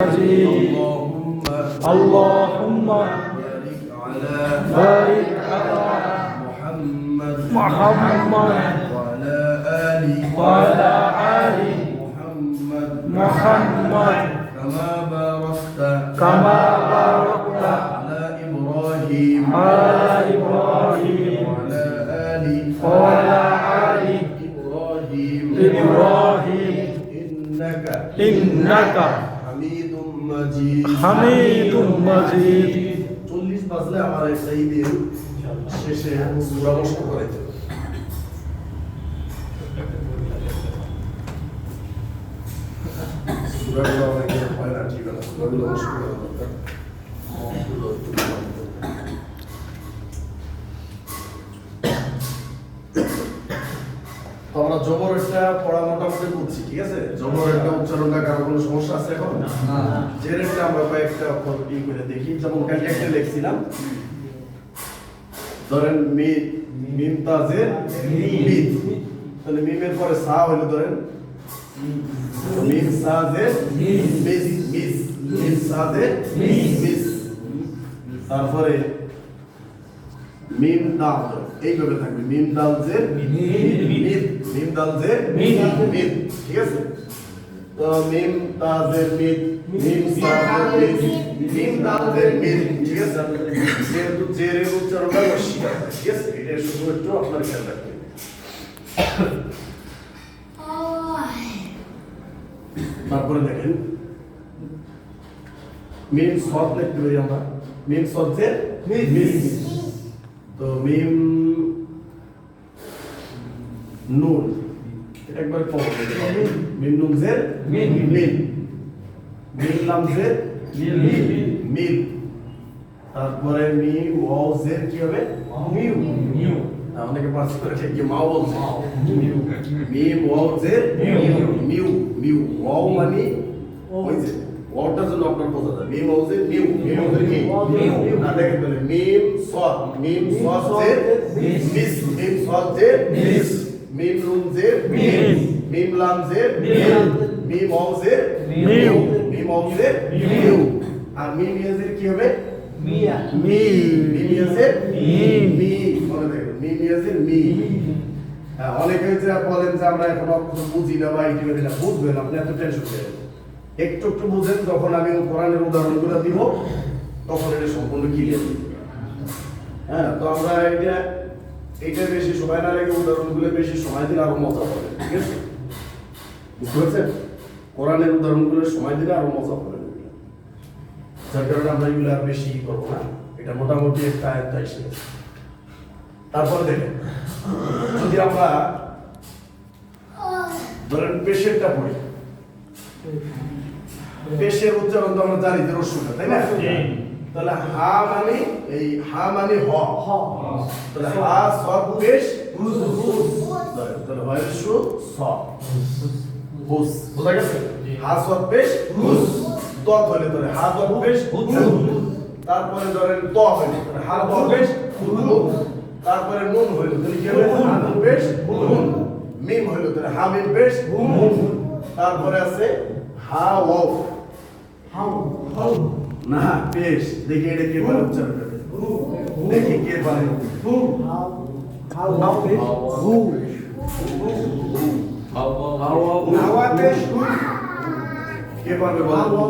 اللهم اللهم بارك على بارك على محمد محمد وعلى آل وعلى آل محمد محمد كما باركت كما باركت على إبراهيم على إبراهيم وعلى آل وعلى إبراهيم إبراهيم. إنك إنك حميد চল্লিশ মাজিদ। 40 বাজলে আমার এই সাইদের শেষে সূরা বসে করে সূরাগুলো অনেকে হয় না ঠিক আছে। সূরাগুলো বসে করা দরকার আমরা জবরেরটা পড়া মোটামুটি বুঝছি ঠিক আছে? জবরেরটা উচ্চারণটা কারও কোনো সমস্যা আছে এখন? জেরেরটা আমরা কয়েকটা অক্ষর ই করে দেখি যেমন কালকে একটা লিখছিলাম। ধরেন মি মিম। তাজের মিদ তাহলে মিমের পরে সা হলো ধরেন। মিম সাজের মিস। মিস মিম সাজের মিস। তারপরে মিম দাল। এইভাবে থাকবে? মিম দাল যে মিদ মিম। দাল যে মিদ ঠিক আছে? তো মিম তাজের মিদ মিম। সাজের মিদ মিম। দাল যে মিদ ঠিক আছে? যেহেতু জেরের উচ্চারণটা হয়, ঠিক আছে? এটা শুধু একটু আপনার খেয়াল রাখবেন। তারপরে দেখেন। মিম সদ লিখতে পারি আমরা। মিম সদ যে মিস তো মিম নুন এটা একবার কম করতে হবে মিম নুন যে মিম মিম মিম লাম যে মিম মিম তারপরে মিম ওয়াও জে কি হবে মিউ মিউ অনেকে পাস করে ঠিক কি মাও বলছে মিম ওয়াও জে মিউ মিউ মিউ ওয়াও মানে ওই যে ওয়াওটার জন্য আপনার বোঝা যায় মিম ওয়াও জে মিউ মিম ওয়াও জে কি মিউ না দেখেন তাহলে মিম সদ মিম সদ জে মিস মিম সদ জে মিস মিম নুন জে মিস মিম লাম জে মিম মিম ওয়াও জে মিউ মিম ওয়াও জে মিউ আর মিম ইয়াজের কি হবে মিয়া মি মিম ইয়াজের মি। মি মনে রাখবেন মিম ইয়াজের মি হ্যাঁ, অনেকে বলেন যে আমরা এখন বুঝি না বা এইটি না বুঝবেন আপনি এত টেনশন করেন। একটু একটু বুঝেন, যখন আমি কোরআনের উদাহরণগুলো দিব, তখন এটা সম্পূর্ণ ক্লিয়ার হ্যাঁ তো আমরা এটা এটা বেশি সময় না লেগে উদাহরণগুলো বেশি সময় দিলে আরও মজা হবে, ঠিক আছে? বুঝতে পারছেন? কোরআনের উদাহরণগুলো সময় দিলে আরও মজা হবে। যার কারণে আমরা এগুলো আর বেশি ই করব না। এটা মোটামুটি একটা আয়ত্ত এসে। তারপরে দেখেন, যদি আমরা ধরেন পেশেন্টটা পড়ি পেশের উচ্চারণ তো আমরা জানি যে তাই না? তাহলে হা মানে এই হা মানে হ। তাহলে হা পেশ তাহলে হয় সু স। হুস। বোঝা গেছে? হা সব পেশ হুস। ত হলে ধরে হা পেশ তারপরে ধরেন ত হলে হা ত পেশ তারপরে নুন হইল তাহলে কি হবে হা নুন পেশ মিম হইল তাহলে হা মিম পেশ তারপরে আছে হা ওয়াও না পেশ দেখি এটা কে পারে উচ্চারণ করতে দেখি কে পারে কে পারবে বলো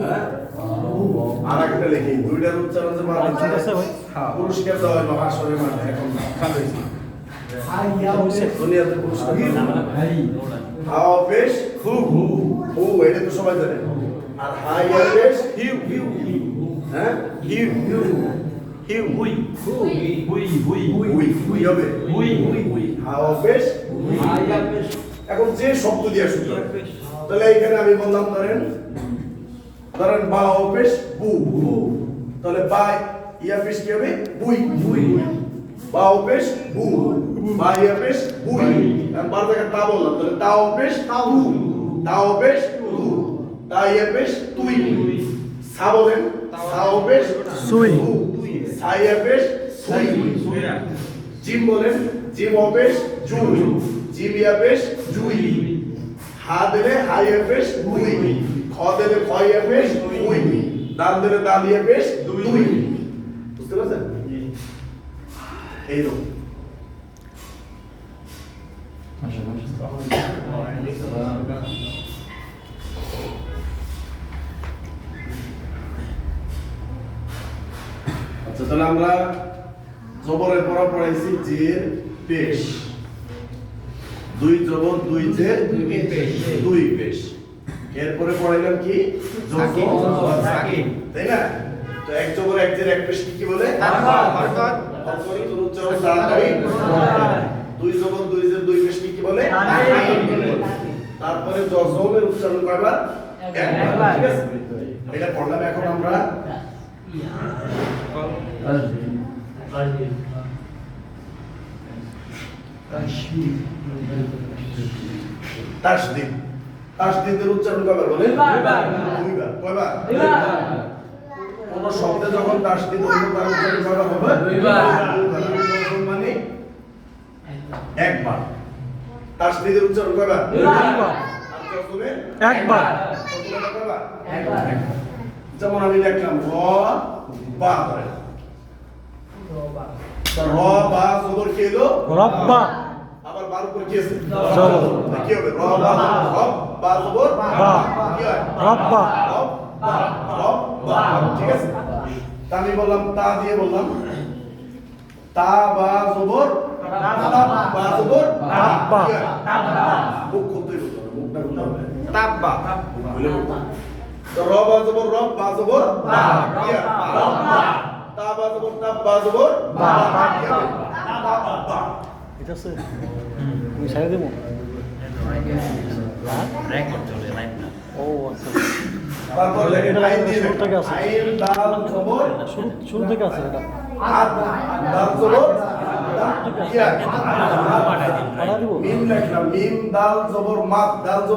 হ্যাঁ? আর একটা লিখি দুইটার উচ্চারণ যে পারবে ঠিক আছে ভাই। পুরস্কার দেওয়া হলো হাসরে মাঠে এখন খালি দুনিয়াতে পুরস্কার হাওয়া পেশ হু হু হু এটা তো সবাই জানে। আর হাইয়া পেশ হিউ হিউ হ্যাঁ? হিউ হিউ হিউ হুই। হুই হুই হবে। হুই হাওয়া পেশ এখন যে শব্দ দিয়ে শুরু তাহলে এখানে আমি বললাম ধরেন ধরেন বা অপেশ বু বু। তাহলে বা ইয়া পেশ কি হবে? বুই। বুই। বা অপেশ বু। বা ইয়া পেশ বুই আমি বার থেকে তা বললাম তাহলে তা অপেশ তাউ তা অপেশ তু তা ইয়া পেশ তুই। সা বলেন সা অপেশ সুই। সা ইয়া পেশ সুই। জিম বলেন জিম অপেশ জুই। জিম ইয়া জুই। হা দিলে হাই এফেস দুই। খ দিলে খয় এফেস দুই। দাল দিলে দাল এফেস দুই। বুঝতে পারছেন? এইরকম আচ্ছা তাহলে আমরা জবরের পর পড়াইছি জের পেশ। দুই জবর দুই জের দুই পেশ। এরপরে পড়াইলাম কি। তাই না? তো এক জবর এক জের এক পেশ কি বলে? দুই। জবর দুই পেশ কি বলে? তারপরে জজমের উচ্চারণ কয়বার একবার ঠিক আছে? এটা পড়লাম এখন আমরা তাসদিদ। তাসদিদের উচ্চারণ কয়বার বলে? দুইবার। দুইবার কয়বার? কোন শব্দে যখন তাসদিদ হইব তার উচ্চারণ করা হবে? দুইবার। দুইবার। জজম মানে একবার তাসদিদের উচ্চারণ কয়বার দুইবার। একবার। যেমন আমি লিখলাম র বা ধরে র বা জবর কি হলো রব্বা। আবার বার উপর কি আছে? জবর। কি হবে? র বা রব বা জবর? বা। কি হয়? রব্বা। রব বা রব বা। ঠিক আছে? তা আমি বললাম তা দিয়ে বললাম তা বা জবর তাব্বা। মুখ খুলতে মুখটা খুলতে হবে তাব্বা তো রব বা। তা বা আমি ছেড়ে দেবো ও আচ্ছা তারপর এটা দিয়ে শুরু থেকে আছে। আইন দাল জবর শুরু থেকে আছে এটা দাল দাল ইয়া পাঠা দিব মিম লেখলাম মিম দাল জবর মাত দাল জবর